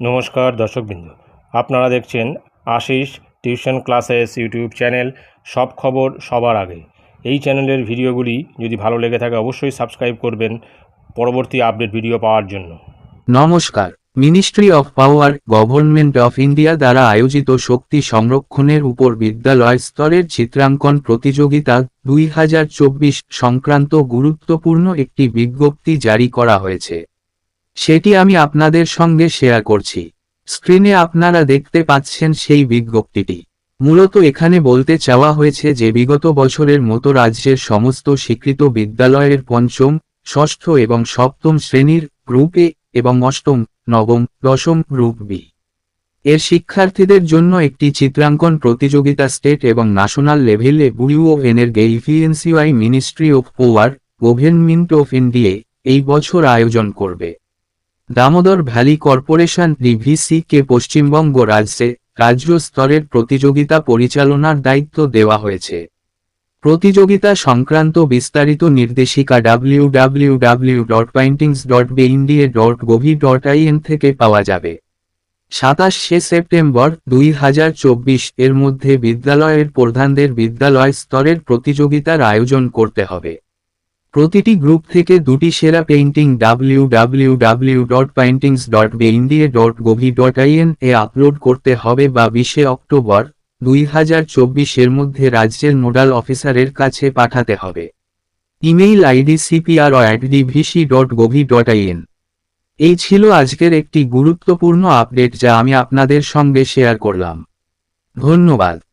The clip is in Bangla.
নমস্কার দর্শকবৃন্দ। আপনারা দেখছেন Ashis tuition classes YouTube channel সব খবর সবার আগে। এই চ্যানেলের ভিডিওগুলি যদি ভালো লেগে থাকে অবশ্যই সাবস্ক্রাইব করবেন পরবর্তী আপডেট ভিডিও পাওয়ার জন্য। নমস্কার। Ministry of power government of India দ্বারা আয়োজিত শক্তি সংরক্ষণের উপর বিদ্যালয় স্তরের চিত্রাঙ্কন প্রতিযোগিতা দুই হাজার চব্বিশ সংক্রান্ত গুরুত্বপূর্ণ একটি বিজ্ঞপ্তি জারি করা হয়েছে। সেটি আমি আপনাদের সঙ্গে শেয়ার করছি। স্ক্রিনে আপনারা দেখতে পাচ্ছেন সেই বিজ্ঞপ্তিটি। মূলত এখানে বলতে চাওয়া হয়েছে যে বিগত বছরের মতো রাজ্যের সমস্ত স্বীকৃত বিদ্যালয়ের পঞ্চম, ষষ্ঠ এবং সপ্তম শ্রেণির গ্রুপ এ এবং অষ্টম, নবম, দশম গ্রুপ বি। এর শিক্ষার্থীদের জন্য একটি চিত্রাঙ্কন প্রতিযোগিতা স্টেট এবং ন্যাশনাল লেভেলে বুইউ ও এনের গেইফিএনসিওয়াই ministry of power government of India এই বছর আয়োজন করবে। দামোদর ভ্যালি কর্পোরেশন ডিভিসি কে পশ্চিমবঙ্গ রাজ্যে, রাজ্য স্তরের প্রতিযোগিতা পরিচালনার দায়িত্ব দেওয়া হয়েছে। প্রতিযোগিতা সংক্রান্ত বিস্তারিত নির্দেশিকা W W W dot paintings dot বেইন্ডিয়ে dot gov dot in থেকে পাওয়া যাবে। সাতাশে সেপ্টেম্বর দুই হাজার চব্বিশ এর মধ্যে বিদ্যালয়ের প্রধানদের বিদ্যালয় স্তরের প্রতিযোগিতার আয়োজন করতে হবে। প্রতিটি গ্রুপ থেকে দুটি সেরা painting W W W dot dot dot dot in A upload করতে হবে বা বিশে অক্টোবর দুই হাজার চব্বিশের মধ্যে রাজ্যের নোডাল অফিসারের কাছে পাঠাতে হবে। Email ID CPR dot dot in এই ছিল আজকের একটি গুরুত্বপূর্ণ আপডেট যা আমি আপনাদের সঙ্গে শেয়ার করলাম। ধন্যবাদ।